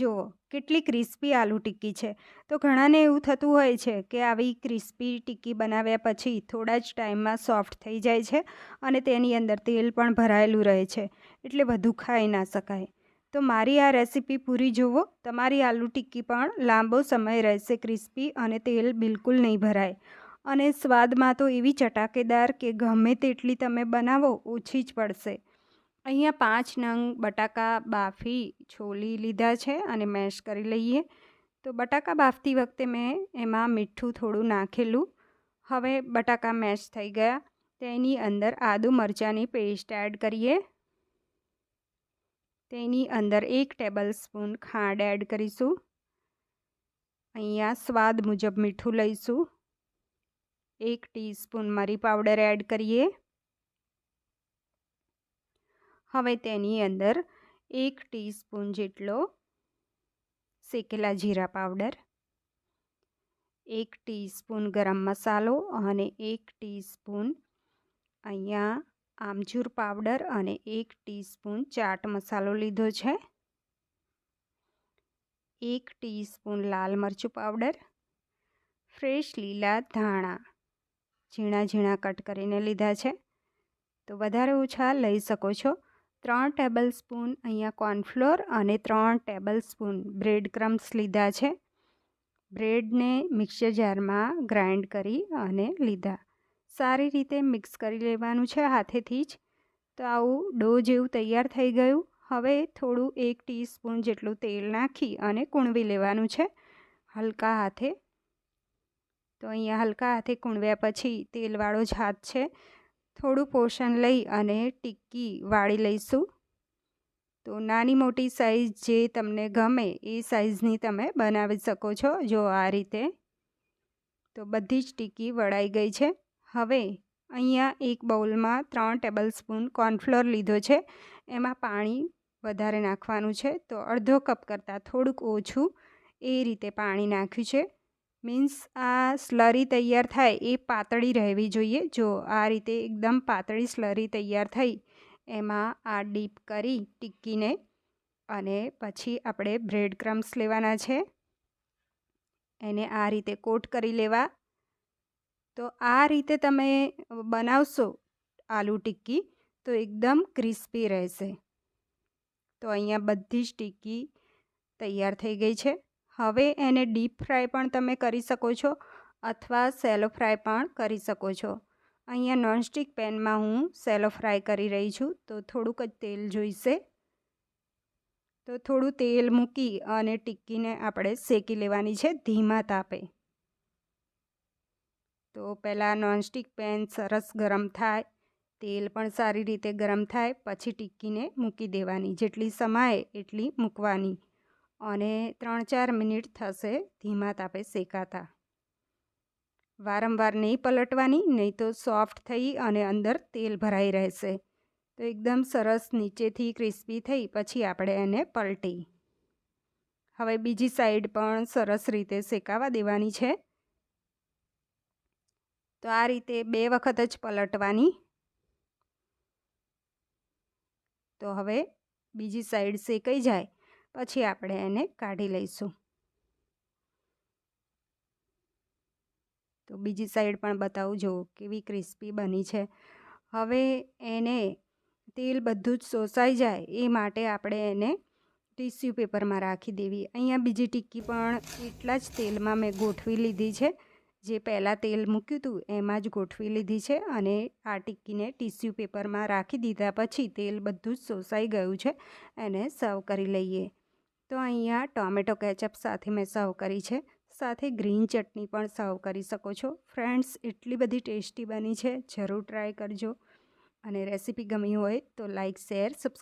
જુઓ, કેટલી ક્રિસ્પી આલુ ટિક્કી છે. તો ઘણાને એવું થતું હોય છે કે આવી ક્રિસ્પી ટિક્કી બનાવ્યા પછી થોડા જ ટાઈમમાં સોફ્ટ થઈ જાય છે અને તેની અંદર તેલ પણ ભરાયેલું રહે છે, એટલે વધુ ખાઈ ના શકાય. તો મારી આ રેસીપી પૂરી જુઓ. તમારી આલુ ટિક્કી પણ લાંબો સમય રહેશે ક્રિસ્પી અને તેલ બિલકુલ નહીં ભરાય. અને સ્વાદમાં તો એવી ચટાકેદાર કે ગમે તેટલી તમે બનાવો, ઓછી જ પડશે. અહીંયા પાંચ નંગ બટાકા બાફી છોલી લીધા છે અને મેશ કરી લઈએ. તો બટાકા બાફતી વખતે મેં એમાં મીઠું થોડું નાખેલું. હવે બટાકા મેશ થઈ ગયા. તેની અંદર આદુ મરચાંની પેસ્ટ એડ કરીએ. તેની અંદર એક ટેબલ સ્પૂન ખાંડ એડ કરીશું. અહીંયા સ્વાદ મુજબ મીઠું લઈશું. એક ટીસ્પૂન મરી પાવડર એડ કરીએ. હવે તેની અંદર એક ટીસ્પૂન જેટલો શેકેલા જીરા પાવડર, એક ટીસ્પૂન ગરમ મસાલો અને એક ટીસ્પૂન અહીંયા આમચૂર પાવડર અને એક ટીસ્પૂન ચાટ મસાલો લીધો છે, એક ટીસ્પૂન લાલ મરચું પાવડર, ફ્રેશ લીલા ધાણા, ઝીણા ઝીણા કટ કરીને લીધા છે. તો વધારે ઓછા લઈ શકો છો. ત્રણ ટેબલ સ્પૂન અહીંયા કોર્નફ્લોર અને ત્રણ ટેબલ સ્પૂન બ્રેડ ક્રમ્સ લીધા છે. બ્રેડને મિક્સર જારમાં ગ્રાઇન્ડ કરી અને લીધા. સારી રીતે મિક્સ કરી લેવાનું છે હાથેથી જ. તો આવું ડો જેવું તૈયાર થઈ ગયું. હવે થોડું એક ટીસ્પૂન જેટલું તેલ નાખી અને કૂણવી લેવાનું છે હલકા હાથે. તો અહીંયા હલકા હાથે કૂણવ્યા પછી તેલવાળો જ હાથ છે. થોડું પોષણ લઈ અને ટિક્કી વાળી લઈશું. તો નાની મોટી સાઈઝ જે તમને ગમે એ સાઈઝની તમે બનાવી શકો છો, જો આ રીતે. તો બધી જ ટિક્કી વળાઈ ગઈ છે. હવે અહીંયા એક બાઉલમાં ત્રણ ટેબલ સ્પૂન કોર્નફ્લોર લીધો છે. એમાં પાણી વધારે નાખવાનું છે. તો અડધો કપ કરતાં થોડુંક ઓછું એ રીતે પાણી નાખ્યું છે. મીન્સ આ સ્લરી તૈયાર થાય એ પાતળી રહેવી જોઈએ. જો આ રીતે એકદમ પાતળી સ્લરી તૈયાર થઈ, એમાં આ ડીપ કરી ટીકીને અને પછી આપણે બ્રેડ ક્રમ્સ લેવાના છે. એને આ રીતે કોટ કરી લેવા. તો આ રીતે તમે બનાવશો આલુ ટિક્કી, તો એકદમ ક્રિસ્પી રહેશે. તો અહીંયા બધી જ ટિક્કી તૈયાર થઈ ગઈ છે. હવે એને ડીપ ફ્રાય પણ તમે કરી શકો છો અથવા સેલો ફ્રાય પણ કરી શકો છો. અહીંયા નોનસ્ટિક પેનમાં હું સેલો ફ્રાય કરી રહી છું, તો થોડુંક જ તેલ જોઈશે. તો થોડું તેલ મૂકી અને ટિક્કીને આપણે શેકી લેવાની છે, ધીમા તાપે. તો પહેલાં નોનસ્ટિક પેન સરસ ગરમ થાય, તેલ પણ સારી રીતે ગરમ થાય, પછી ટિક્કીને મૂકી દેવાની. જેટલી સમાય એટલી મૂકવાની. અને ત્રણ ચાર મિનિટ થશે ધીમા તાપે શેકાતા. વારંવાર નહીં પલટવાની, નહીં તો સોફ્ટ થઈ અને અંદર તેલ ભરાઈ રહેશે. તો એકદમ સરસ નીચેથી ક્રિસ્પી થઈ, પછી આપણે એને પલટી. હવે બીજી સાઈડ પણ સરસ રીતે શેકાવા દેવાની છે. તો આ રીતે બે વખત જ પલટવાની. તો હવે બીજી સાઈડ શેકાઈ જાય. પછી આપણે એને કાઢી લઈશું. તો બીજી સાઈડ પણ બતાવું જો કેવી ક્રિસ્પી બની છે. હવે એને તેલ બધું જ શોષાઈ જાય એ માટે આપણે એને ટીસ્યુ પેપરમાં રાખી દેવી. અહીંયા બીજી ટિક્કી પણ એટલા જ તેલમાં મેં ગોઠવી લીધી છે. જે પહેલાં તેલ મૂક્યું હતું, એમાં જ ગોઠવી લીધી છે અને આ ટિક્કીને ટીસ્યુ પેપરમાં રાખી દીધા પછી તેલ બધું જ શોષાઈ ગયું છે. એને સર્વ કરી લઈએ. તો અહીંયા ટોમેટો કેચઅપ સાથે મેં સર્વ કરી છે. સાથે ગ્રીન ચટણી પણ સર્વ કરી શકો છો. ફ્રેન્ડ્સ, એટલી બધી ટેસ્ટી બની છે. જરૂર ટ્રાય કરજો. અને રેસીપી ગમી હોય તો લાઇક શેર, સબસ્ક્રાઈબ